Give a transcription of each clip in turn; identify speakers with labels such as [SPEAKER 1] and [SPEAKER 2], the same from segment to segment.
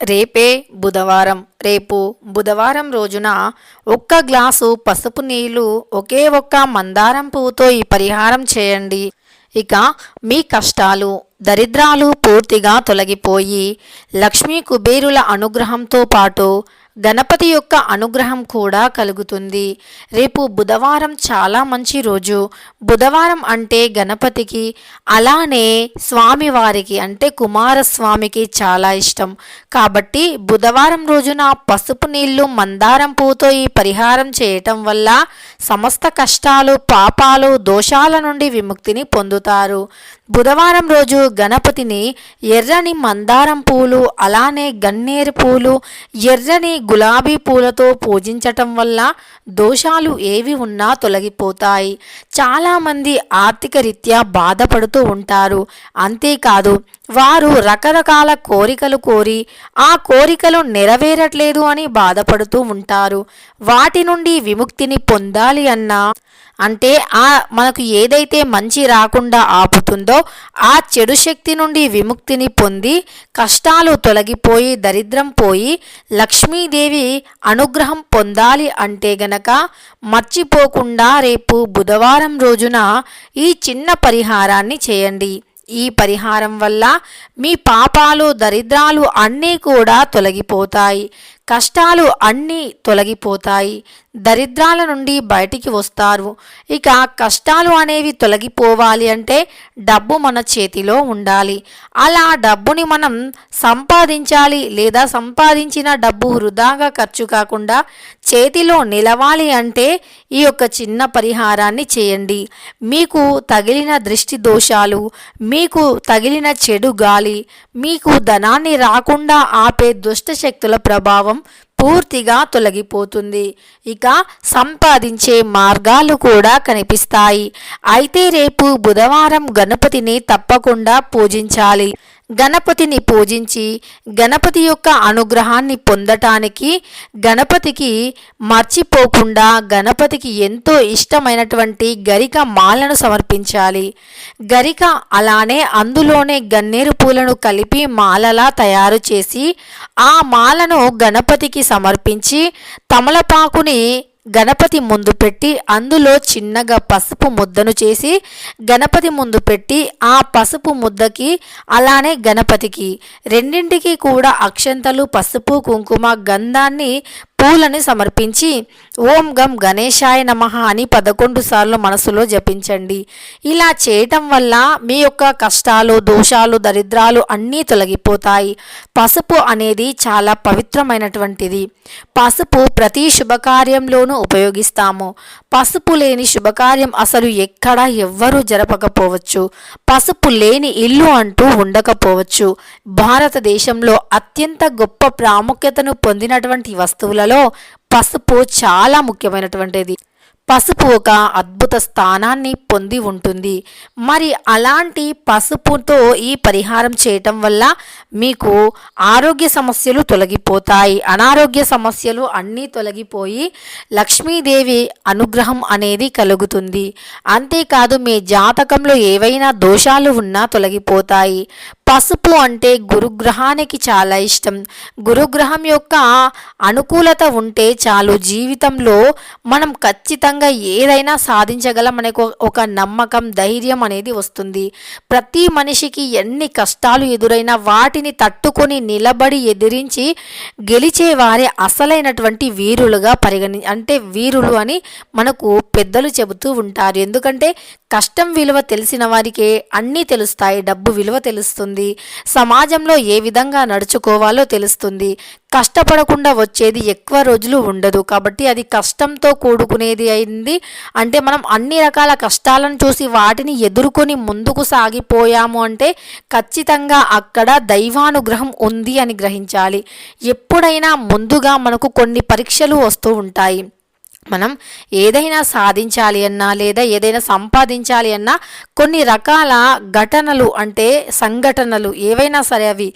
[SPEAKER 1] రేపే బుధవారం. రేపు బుధవారం రోజున ఒక్క గ్లాసు పసుపు నీళ్ళు ఒకే ఒక్క మందారం పువ్వుతో ఈ పరిహారం చేయండి. ఇక మీ కష్టాలు దరిద్రాలు పూర్తిగా తొలగిపోయి లక్ష్మీ కుబేరుల అనుగ్రహంతో పాటు గణపతి యొక్క అనుగ్రహం కూడా కలుగుతుంది. రేపు బుధవారం చాలా మంచి రోజు. బుధవారం అంటే గణపతికి అలానే స్వామివారికి అంటే కుమారస్వామికి చాలా ఇష్టం. కాబట్టి బుధవారం రోజున పసుపు నీళ్ళు మందారం పూతో ఈ పరిహారం చేయటం వల్ల సమస్త కష్టాలు పాపాలు దోషాల నుండి విముక్తిని పొందుతారు. బుధవారం రోజు గణపతిని ఎర్రని మందారం పూలు అలానే గన్నేరు పూలు ఎర్రని గులాబీ పూలతో పూజించటం వల్ల దోషాలు ఏవి ఉన్నా తొలగిపోతాయి. చాలామంది ఆర్థిక రీత్యా బాధపడుతూ ఉంటారు. అంతేకాదు వారు రకరకాల కోరికలు కోరి ఆ కోరికలు నెరవేరట్లేదు అని బాధపడుతూ ఉంటారు. వాటి నుండి విముక్తిని పొందాలి అన్నా అంటే ఆ మనకు ఏదైతే మంచి రాకుండా ఆపుతుందో ఆ చెడు శక్తి నుండి విముక్తిని పొంది కష్టాలు తొలగిపోయి దరిద్రం పోయి లక్ష్మీదేవి అనుగ్రహం పొందాలి అంటే గనక మర్చిపోకుండా రేపు బుధవారం రోజున ఈ చిన్న పరిహారాన్ని చేయండి. ఈ పరిహారం వల్ల మీ పాపాలు దరిద్రాలు అన్నీ కూడా తొలగిపోతాయి. కష్టాలు అన్నీ తొలగిపోతాయి. దరిద్రాల నుండి బయటికి వస్తారు. ఇక కష్టాలు అనేవి తొలగిపోవాలి అంటే డబ్బు మన చేతిలో ఉండాలి. అలా డబ్బుని మనం సంపాదించాలి లేదా సంపాదించిన డబ్బు వృధాగా ఖర్చు కాకుండా చేతిలో నిలవాలి అంటే ఈ యొక్క చిన్న పరిహారాన్ని చేయండి. మీకు తగిలిన దృష్టి దోషాలు మీకు తగిలిన చెడు గాలి మీకు ధనాన్ని రాకుండా ఆపే దుష్ట శక్తుల ప్రభావం పూర్తిగా తొలగిపోతుంది. ఇక సంపాదించే మార్గాలు కూడా కనిపిస్తాయి. అయితే రేపు బుధవారం గణపతిని తప్పకుండా పూజించాలి. గణపతిని పూజించి గణపతి యొక్క అనుగ్రహాన్ని పొందటానికి గణపతికి మర్చిపోకుండా గణపతికి ఎంతో ఇష్టమైనటువంటి గరిక మాలను సమర్పించాలి. గరిక అలానే అందులోనే గన్నేరు పూలను కలిపి మాలలా తయారు చేసి ఆ మాలను గణపతికి సమర్పించి తమలపాకుని గణపతి ముందు పెట్టి అందులో చిన్నగా పసుపు ముద్దను చేసి గణపతి ముందు పెట్టి ఆ పసుపు ముద్దకి అలానే గణపతికి. రెండింటికి కూడా అక్షంతలు పసుపు కుంకుమ గంధాన్ని పూలను సమర్పించి ఓం గం గణేశాయ నమ అని పదకొండు సార్లు మనసులో జపించండి. ఇలా చేయటం వల్ల మీ యొక్క కష్టాలు దోషాలు దరిద్రాలు అన్నీ తొలగిపోతాయి. పసుపు అనేది చాలా పవిత్రమైనటువంటిది. పసుపు ప్రతి శుభకార్యంలోనూ ఉపయోగిస్తాము. పసుపు లేని శుభకార్యం అసలు ఎక్కడా ఎవ్వరూ జరపకపోవచ్చు. పసుపు లేని ఇల్లు అంటూ ఉండకపోవచ్చు. భారతదేశంలో అత్యంత గొప్ప ప్రాముఖ్యతను పొందినటువంటి వస్తువులలో పసుపు చాలా ముఖ్యమైనటువంటిది. పసుపు ఒక అద్భుత స్థానాన్ని పొంది ఉంటుంది. మరి అలాంటి పసుపుతో ఈ పరిహారం చేయటం వల్ల మీకు ఆరోగ్య సమస్యలు తొలగిపోతాయి. అనారోగ్య సమస్యలు అన్నీ తొలగిపోయి లక్ష్మీదేవి అనుగ్రహం అనేది కలుగుతుంది. అంతేకాదు మీ జాతకంలో ఏవైనా దోషాలు ఉన్నా తొలగిపోతాయి. పసుపు అంటే గురుగ్రహానికి చాలా ఇష్టం. గురుగ్రహం యొక్క అనుకూలత ఉంటే చాలు జీవితంలో మనం ఖచ్చితంగా ఏదైనా సాధించగల మనకు ఒక నమ్మకం ధైర్యం అనేది వస్తుంది. ప్రతి మనిషికి ఎన్ని కష్టాలు ఎదురైనా వాటిని తట్టుకొని నిలబడి ఎదిరించి గెలిచే వారే అసలైనటువంటి వీరులుగా పరిగణి అంటే వీరులు అని మనకు పెద్దలు చెబుతూ ఉంటారు. ఎందుకంటే కష్టం విలువ తెలిసిన వారికే అన్నీ తెలుస్తాయి డబ్బు విలువ తెలుస్తుంది. సమాజంలో ఏ విధంగా నడుచుకోవాలో తెలుస్తుంది. కష్టపడకుండా వచ్చేది ఎక్కువ రోజులు ఉండదు. కాబట్టి అది కష్టంతో కూడుకునేది అయింది. అంటే మనం అన్ని రకాల కష్టాలను చూసి వాటిని ఎదుర్కొని ముందుకు సాగిపోయాము అంటే ఖచ్చితంగా అక్కడ దైవానుగ్రహం ఉంది అని గ్రహించాలి. ఎప్పుడైనా ముందుగా మనకు కొన్ని పరీక్షలు వస్తూ ఉంటాయి. మనం ఏదైనా సాధించాలి అన్నా లేదా ఏదైనా సంపాదించాలి అన్నా కొన్ని రకాల ఘటనలు అంటే సంఘటనలు ఏవైనా సరే అవి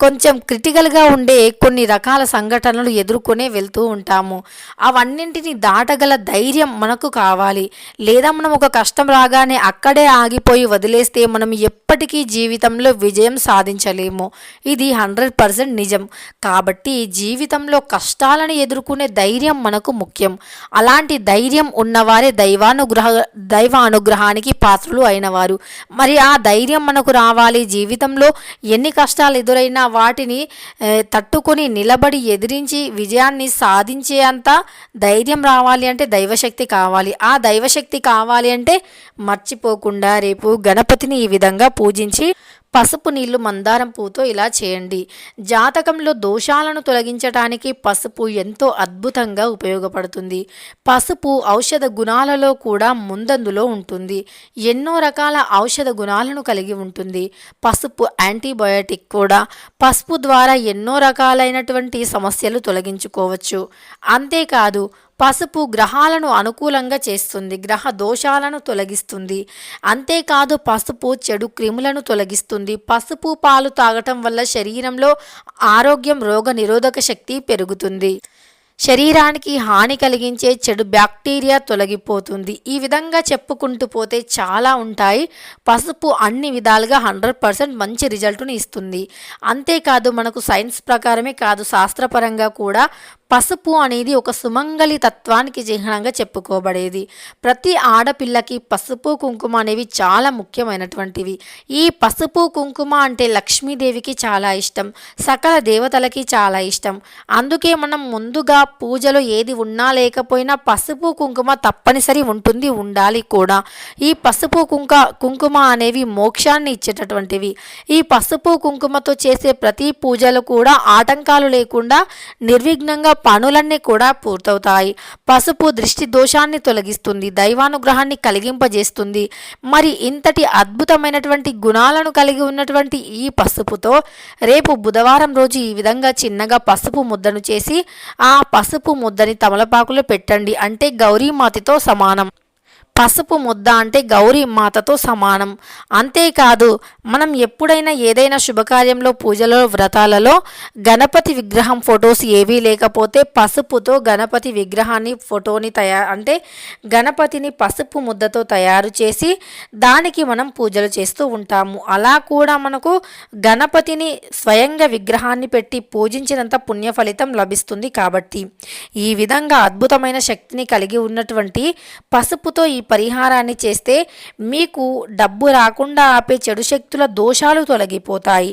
[SPEAKER 1] కొంచెం క్రిటికల్గా ఉండే కొన్ని రకాల సంఘటనలు ఎదుర్కొనే వెళ్తూ ఉంటాము. అవన్నింటిని దాటగల ధైర్యం మనకు కావాలి. లేదా మనం ఒక కష్టం రాగానే అక్కడే ఆగిపోయి వదిలేస్తే మనం ఎప్పటికీ జీవితంలో విజయం సాధించలేము. ఇది హండ్రెడ్ పర్సెంట్ నిజం. కాబట్టి జీవితంలో కష్టాలను ఎదుర్కొనే ధైర్యం మనకు ముఖ్యం. అలాంటి ధైర్యం ఉన్నవారే దైవానుగ్రహ దైవ అనుగ్రహానికి పాత్రులు అయినవారు. మరి ఆ ధైర్యం మనకు రావాలి. జీవితంలో ఎన్ని కష్టాలు ఎదురైనా వాటిని తట్టుకొని నిలబడి ఎదిరించి విజయాన్ని సాధించే అంత ధైర్యం రావాలి అంటే దైవశక్తి కావాలి. ఆ దైవశక్తి కావాలి అంటే మర్చిపోకుండా రేపు గణపతిని ఈ విధంగా పూజించి పసుపు నీళ్ళు మందారం పూతో ఇలా చేయండి. జాతకంలో దోషాలను తొలగించడానికి పసుపు ఎంతో అద్భుతంగా ఉపయోగపడుతుంది. పసుపు ఔషధ గుణాలలో కూడా ముందందులో ఉంటుంది. ఎన్నో రకాల ఔషధ గుణాలను కలిగి ఉంటుంది. పసుపు యాంటీబయాటిక్ కూడా. పసుపు ద్వారా ఎన్నో రకాలైనటువంటి సమస్యలు తొలగించుకోవచ్చు. అంతేకాదు పసుపు గ్రహాలను అనుకూలంగా చేస్తుంది గ్రహ దోషాలను తొలగిస్తుంది. అంతేకాదు పసుపు చెడు క్రిములను తొలగిస్తుంది. పసుపు పాలు తాగటం వల్ల శరీరంలో ఆరోగ్యం రోగ నిరోధక శక్తి పెరుగుతుంది. శరీరానికి హాని కలిగించే చెడు బ్యాక్టీరియా తొలగిపోతుంది. ఈ విధంగా చెప్పుకుంటూ పోతే చాలా ఉంటాయి. పసుపు అన్ని విధాలుగా హండ్రెడ్ పర్సెంట్ మంచి రిజల్ట్ని ఇస్తుంది. అంతేకాదు మనకు సైన్స్ ప్రకారమే కాదు శాస్త్రపరంగా కూడా పసుపు అనేది ఒక సుమంగళి తత్వానికి చిహ్నంగా చెప్పుకోబడేది. ప్రతి ఆడపిల్లకి పసుపు కుంకుమ అనేవి చాలా ముఖ్యమైనటువంటివి. ఈ పసుపు కుంకుమ అంటే లక్ష్మీదేవికి చాలా ఇష్టం సకల దేవతలకి చాలా ఇష్టం. అందుకే మనం ముందుగా పూజలో ఏది ఉన్నా లేకపోయినా పసుపు కుంకుమ తప్పనిసరి ఉంటుంది ఉండాలి కూడా. ఈ పసుపు కుంక కుంకుమ అనేవి మోక్షాన్ని ఇచ్చేటటువంటివి. ఈ పసుపు కుంకుమతో చేసే ప్రతి పూజలు కూడా ఆటంకాలు లేకుండా నిర్విఘ్నంగా పనులన్నీ కూడా పూర్తవుతాయి. పసుపు దృష్టి దోషాన్ని తొలగిస్తుంది. దైవానుగ్రహాన్ని కలిగింపజేస్తుంది. మరి ఇంతటి అద్భుతమైనటువంటి గుణాలను కలిగి ఉన్నటువంటి ఈ పసుపుతో రేపు బుధవారం రోజు ఈ విధంగా చిన్నగా పసుపు ముద్దను చేసి ఆ పసుపు ముద్దని తమలపాకులో పెట్టండి. అంటే గౌరీమాతతో సమానం. పసుపు ముద్ద అంటే గౌరీ మాతతో సమానం. అంతేకాదు మనం ఎప్పుడైనా ఏదైనా శుభకార్యంలో పూజలో వ్రతాలలో గణపతి విగ్రహం ఫొటోస్ ఏవీ లేకపోతే పసుపుతో గణపతి విగ్రహాన్ని ఫోటోని తయారు అంటే గణపతిని పసుపు ముద్దతో తయారు చేసి దానికి మనం పూజలు చేస్తూ ఉంటాము. అలా కూడా మనకు గణపతిని స్వయంగా విగ్రహాన్ని పెట్టి పూజించినంత పుణ్య ఫలితం లభిస్తుంది కాబట్టి. ఈ విధంగా అద్భుతమైన శక్తిని కలిగి ఉన్నటువంటి పసుపుతో ఈ పరిహారాన్ని చేస్తే మీకు డబ్బు రాకుండా ఆపే చెడు శక్తుల దోషాలు తొలగిపోతాయి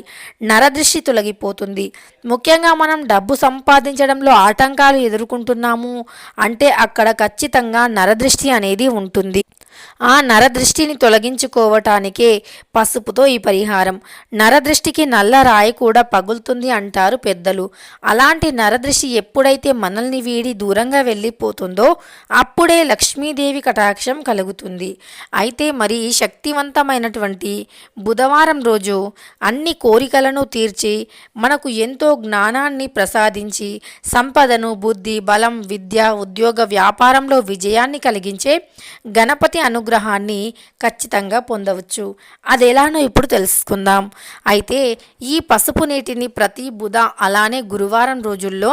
[SPEAKER 1] నరదృష్టి తొలగిపోతుంది. ముఖ్యంగా మనం డబ్బు సంపాదించడంలో ఆటంకాలు ఎదుర్కొంటున్నాము అంటే అక్కడ ఖచ్చితంగా నరదృష్టి అనేది ఉంటుంది. ఆ నరదృష్టిని తొలగించుకోవటానికే పసుపుతో ఈ పరిహారం. నరదృష్టికి నల్ల రాయి కూడా పగులుతుంది అంటారు పెద్దలు. అలాంటి నరదృష్టి ఎప్పుడైతే మనల్ని వీడి దూరంగా వెళ్ళిపోతుందో అప్పుడే లక్ష్మీదేవి కటాక్షం కలుగుతుంది. అయితే మరి శక్తివంతమైనటువంటి బుధవారం రోజు అన్ని కోరికలను తీర్చి మనకు ఎంతో జ్ఞానాన్ని ప్రసాదించి సంపదను బుద్ధి బలం విద్య ఉద్యోగ వ్యాపారంలో విజయాన్ని కలిగించే గణపతి అనుగ్రహాన్ని ఖచ్చితంగా పొందవచ్చు. అది ఎలానో ఇప్పుడు తెలుసుకుందాం. అయితే ఈ పసుపు నీటిని ప్రతి బుధ అలానే గురువారం రోజుల్లో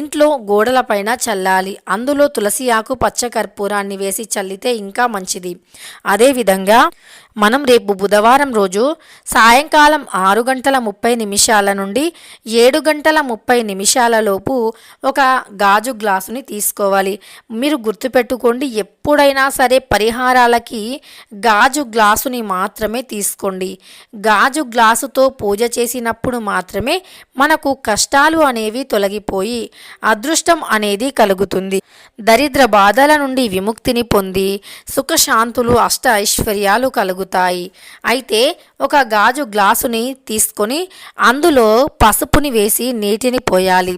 [SPEAKER 1] ఇంట్లో గోడలపైన చల్లాలి. అందులో తులసి ఆకు పచ్చ కర్పూరాన్ని వేసి చల్లితే ఇంకా మంచిది. అదేవిధంగా మనం రేపు బుధవారం రోజు సాయంకాలం ఆరు గంటల ముప్పై నిమిషాల నుండి ఏడు గంటల ముప్పై నిమిషాల లోపు ఒక గాజు గ్లాసుని తీసుకోవాలి. మీరు గుర్తుపెట్టుకోండి ఎప్పుడైనా సరే పరిహారాలకి గాజు గ్లాసుని మాత్రమే తీసుకోండి. గాజు గ్లాసుతో పూజ చేసినప్పుడు మాత్రమే మనకు కష్టాలు అనేవి తొలగిపోయి అదృష్టం అనేది కలుగుతుంది. దరిద్ర బాధల నుండి విముక్తిని పొంది సుఖశాంతులు అష్ట ఐశ్వర్యాలు కలుగుతాయి. అయితే ఒక గాజు గ్లాసుని తీసుకొని అందులో పసుపుని వేసి నీటిని పోయాలి.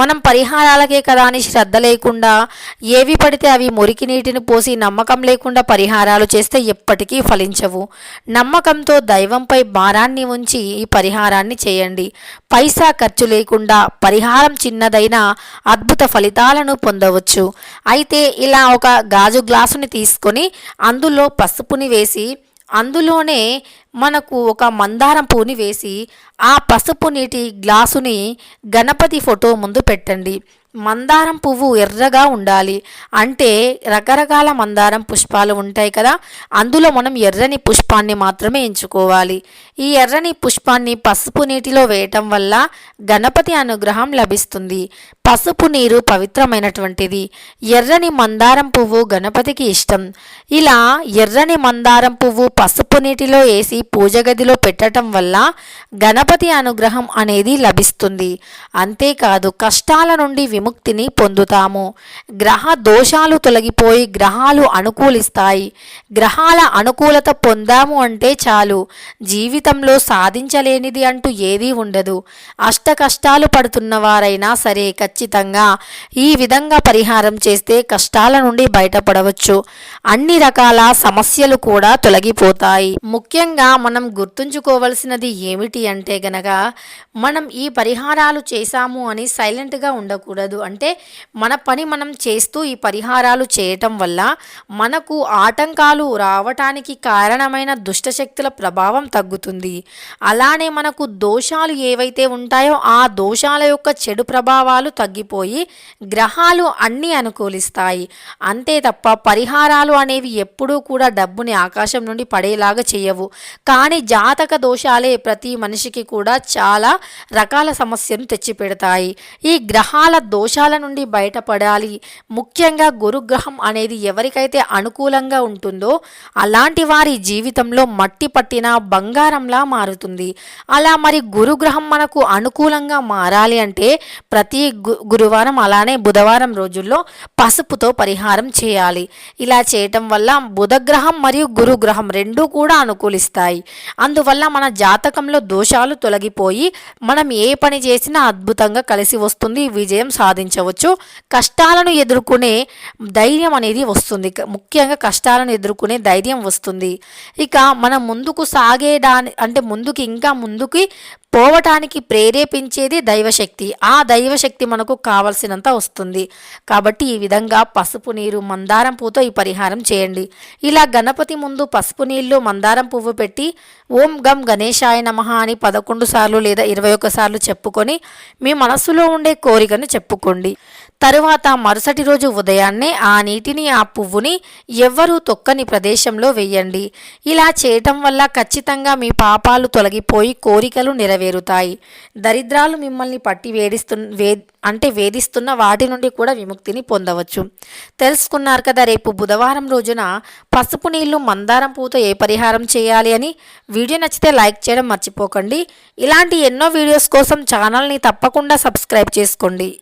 [SPEAKER 1] మనం పరిహారాలకే కదా అని శ్రద్ధ లేకుండా ఏవి పడితే అవి మురికి నీటిని పోసి నమ్మకం లేకుండా పరిహారాలు చేస్తే ఎప్పటికీ ఫలించవు. నమ్మకంతో దైవంపై భారాన్ని ఉంచి ఈ పరిహారాన్ని చేయండి. పైసా ఖర్చు లేకుండా పరిహారం చిన్నదైనా అద్భుత ఫలితాలను పొందవచ్చు. అయితే ఇలా ఒక గాజు గ్లాసుని తీసుకొని అందులో పసుపుని వేసి అందులోనే మనకు ఒక మందారం పూని వేసి ఆ పసుపు నీటి గ్లాసుని గణపతి ఫోటో ముందు పెట్టండి. మందారం పువ్వు ఎర్రగా ఉండాలి అంటే రకరకాల మందారం పుష్పాలు ఉంటాయి కదా. అందులో మనం ఎర్రని పుష్పాన్ని మాత్రమే ఎంచుకోవాలి. ఈ ఎర్రని పుష్పాన్ని పసుపు నీటిలో వేయటం వల్ల గణపతి అనుగ్రహం లభిస్తుంది. పసుపు నీరు పవిత్రమైనటువంటిది. ఎర్రని మందారం పువ్వు గణపతికి ఇష్టం. ఇలా ఎర్రని మందారం పువ్వు పసుపు నీటిలో వేసి పూజ గదిలో పెట్టడం వల్ల గణపతి అనుగ్రహం అనేది లభిస్తుంది. అంతేకాదు కష్టాల నుండి విముక్తిని పొందుతాము. గ్రహ దోషాలు తొలగిపోయి గ్రహాలు అనుకూలిస్తాయి. గ్రహాల అనుకూలత పొందాము అంటే చాలు. జీవితంలో సాధించలేనిది అంటూ ఏదీ ఉండదు. అష్ట కష్టాలు పడుతున్న వారైనా సరే ఖచ్చితంగా ఈ విధంగా పరిహారం చేస్తే కష్టాల నుండి బయటపడవచ్చు. అన్ని రకాల సమస్యలు కూడా తొలగిపోతాయి. ముఖ్యంగా మనం గుర్తుంచుకోవలసినది ఏమిటి అంటే గనక మనం ఈ పరిహారాలు చేశాము అని సైలెంట్గా ఉండకూడదు. అంటే మన పని మనం చేస్తూ ఈ పరిహారాలు చేయటం వల్ల మనకు ఆటంకాలు రావటానికి కారణమైన దుష్టశక్తుల ప్రభావం తగ్గుతుంది. అలానే మనకు దోషాలు ఏవైతే ఉంటాయో ఆ దోషాల యొక్క చెడు ప్రభావాలు తగ్గిపోయి గ్రహాలు అన్నీ అనుకూలిస్తాయి. అంతే తప్ప పరిహారాలు అనేవి ఎప్పుడూ కూడా డబ్బుని ఆకాశం నుండి పడేలాగా చేయవు. కానీ జాతక దోషాలే ప్రతి మనిషికి కూడా చాలా రకాల సమస్యను తెచ్చిపెడతాయి. ఈ గ్రహాల దో దోషాల నుండి బయటపడాలి. ముఖ్యంగా గురుగ్రహం అనేది ఎవరికైతే అనుకూలంగా ఉంటుందో అలాంటి వారి జీవితంలో మట్టి పట్టిన బంగారంలా మారుతుంది. అలా మరి గురుగ్రహం మనకు అనుకూలంగా మారాలి అంటే ప్రతి గు గురువారం అలానే బుధవారం రోజుల్లో పసుపుతో పరిహారం చేయాలి. ఇలా చేయటం వల్ల బుధగ్రహం మరియు గురుగ్రహం రెండూ కూడా అనుకూలిస్తాయి. అందువల్ల మన జాతకంలో దోషాలు తొలగిపోయి మనం ఏ పని చేసినా అద్భుతంగా కలిసి వస్తుంది. విజయం సాధించవచ్చు. కష్టాలను ఎదుర్కొనే ధైర్యం అనేది వస్తుంది. ముఖ్యంగా కష్టాలను ఎదుర్కొనే ధైర్యం వస్తుంది. ఇక మనం ముందుకు సాగేదాని అంటే ముందుకు ఇంకా ముందుకి పోవటానికి ప్రేరేపించేది దైవశక్తి. ఆ దైవశక్తి మనకు కావలసినంత వస్తుంది. కాబట్టి ఈ విధంగా పసుపు నీరు మందారం పువ్వుతో ఈ పరిహారం చేయండి. ఇలా గణపతి ముందు పసుపు నీళ్ళు మందారం పువ్వు పెట్టి ఓం గం గణేశాయ నమః అని పదకొండు సార్లు లేదా ఇరవై ఒక్క సార్లు చెప్పుకొని మీ మనస్సులో ఉండే కోరికను చెప్పుకోండి. తరువాత మరుసటి రోజు ఉదయాన్నే ఆ నీటిని ఆ పువ్వుని ఎవ్వరూ తొక్కని ప్రదేశంలో వెయ్యండి ఇలా చేయటం వల్ల ఖచ్చితంగా మీ పాపాలు తొలగిపోయి కోరికలు నెరవేరుతాయి. దరిద్రాలు మిమ్మల్ని పట్టి వేడిస్తు వే అంటే వేధిస్తున్న వాటి నుండి కూడా విముక్తిని పొందవచ్చు. తెలుసుకున్నారు కదా రేపు బుధవారం రోజున పసుపు నీళ్ళు మందారం పూతో ఏ పరిహారం చేయాలి అని? వీడియో నచ్చితే లైక్ చేయడం మర్చిపోకండి. ఇలాంటి ఎన్నో వీడియోస్ కోసం ఛానల్ని తప్పకుండా సబ్స్క్రైబ్ చేసుకోండి.